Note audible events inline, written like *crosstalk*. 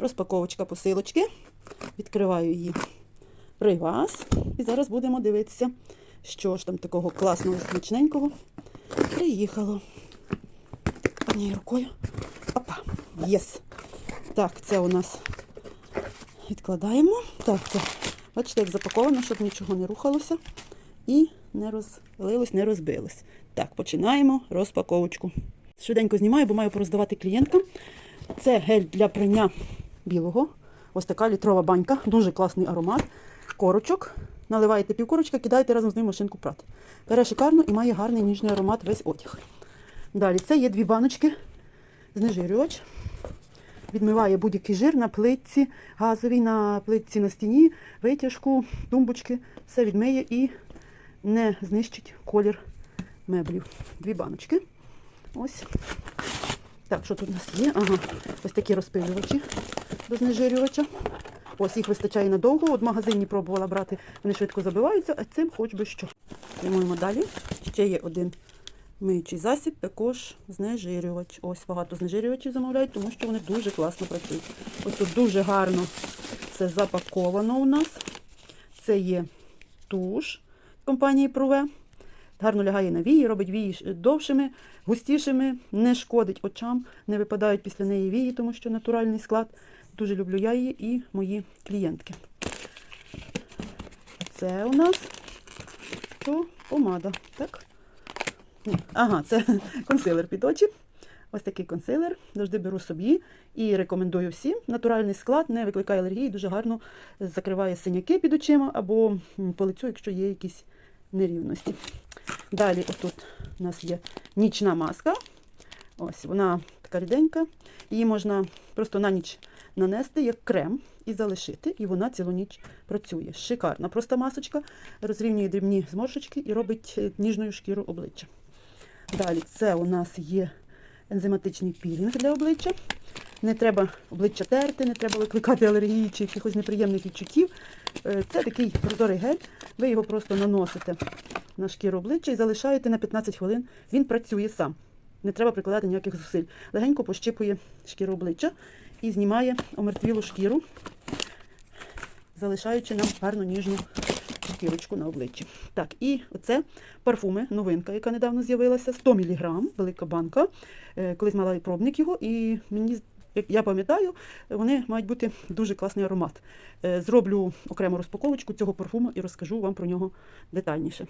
розпаковочка посилочки. Відкриваю її при. І зараз будемо дивитися, що ж там такого класного, смачненького приїхало. Однією рукою. Опа, єс. Так, це у нас відкладаємо. Так, це, бачите, як запаковано, щоб нічого не рухалося і не розлилось, не розбилось. Так, починаємо розпаковочку. Швиденько знімаю, бо маю пороздавати клієнткам. Це гель для прання білого. Ось така літрова банька, дуже класний аромат. Корочок. Наливаєте півкорочка, кидаєте разом з ним машинку прати. Бере шикарно і має гарний ніжний аромат весь одяг. Далі це є дві баночки, знежирювач. Відмиває будь-який жир на плитці газовій, на плитці на стіні, витяжку, тумбочки. Все відмиє і не знищить колір меблів. Дві баночки. Ось. Так, що тут у нас є? Ага, ось такі розпилювачі до знежирювача. Ось їх вистачає надовго. От в магазині пробувала брати, вони швидко забиваються, а цим хоч би що. Прямуємо далі. Ще є один миючий засіб, також знежирювач. Ось багато знежирювачів замовляють, тому що вони дуже класно працюють. Ось тут дуже гарно все запаковано у нас. Це є туш компанії Прове. Гарно лягає на вії, робить вії довшими, густішими, не шкодить очам, не випадають після неї вії, тому що натуральний склад. Дуже люблю я її і мої клієнтки. Це у нас що? помада. Так? Ага, це *laughs* консилер під очі. Ось такий консилер. Завжди беру собі і рекомендую всім. Натуральний склад не викликає алергії, дуже гарно закриває синяки під очима або по лицю, якщо є якісь нерівності. Далі, отут у нас є нічна маска. Ось вона така ріденька. Її можна просто на ніч нанести як крем і залишити, і вона цілу ніч працює. Шикарна проста масочка, розрівнює дрібні зморшечки і робить е, ніжною шкіру обличчя. Далі це у нас є ензиматичний пілінг для обличчя. Не треба обличчя терти, не треба викликати алергії чи якихось неприємних відчуттів. Е, Це такий прозорий гель. Ви його просто наносите на шкіру обличчя і залишаєте на 15 хвилин. Він працює сам. Не треба прикладати ніяких зусиль. Легенько пощипує шкіру обличчя і знімає омертвілу шкіру, залишаючи нам гарну ніжну шкірочку на обличчі. Так, і оце парфуми, новинка, яка недавно з'явилася, 100 мг, велика банка. Е, Колись мала пробник його, і мені як я пам'ятаю, вони мають бути дуже класний аромат. Е, Зроблю окрему розпаковочку цього парфуму і розкажу вам про нього детальніше.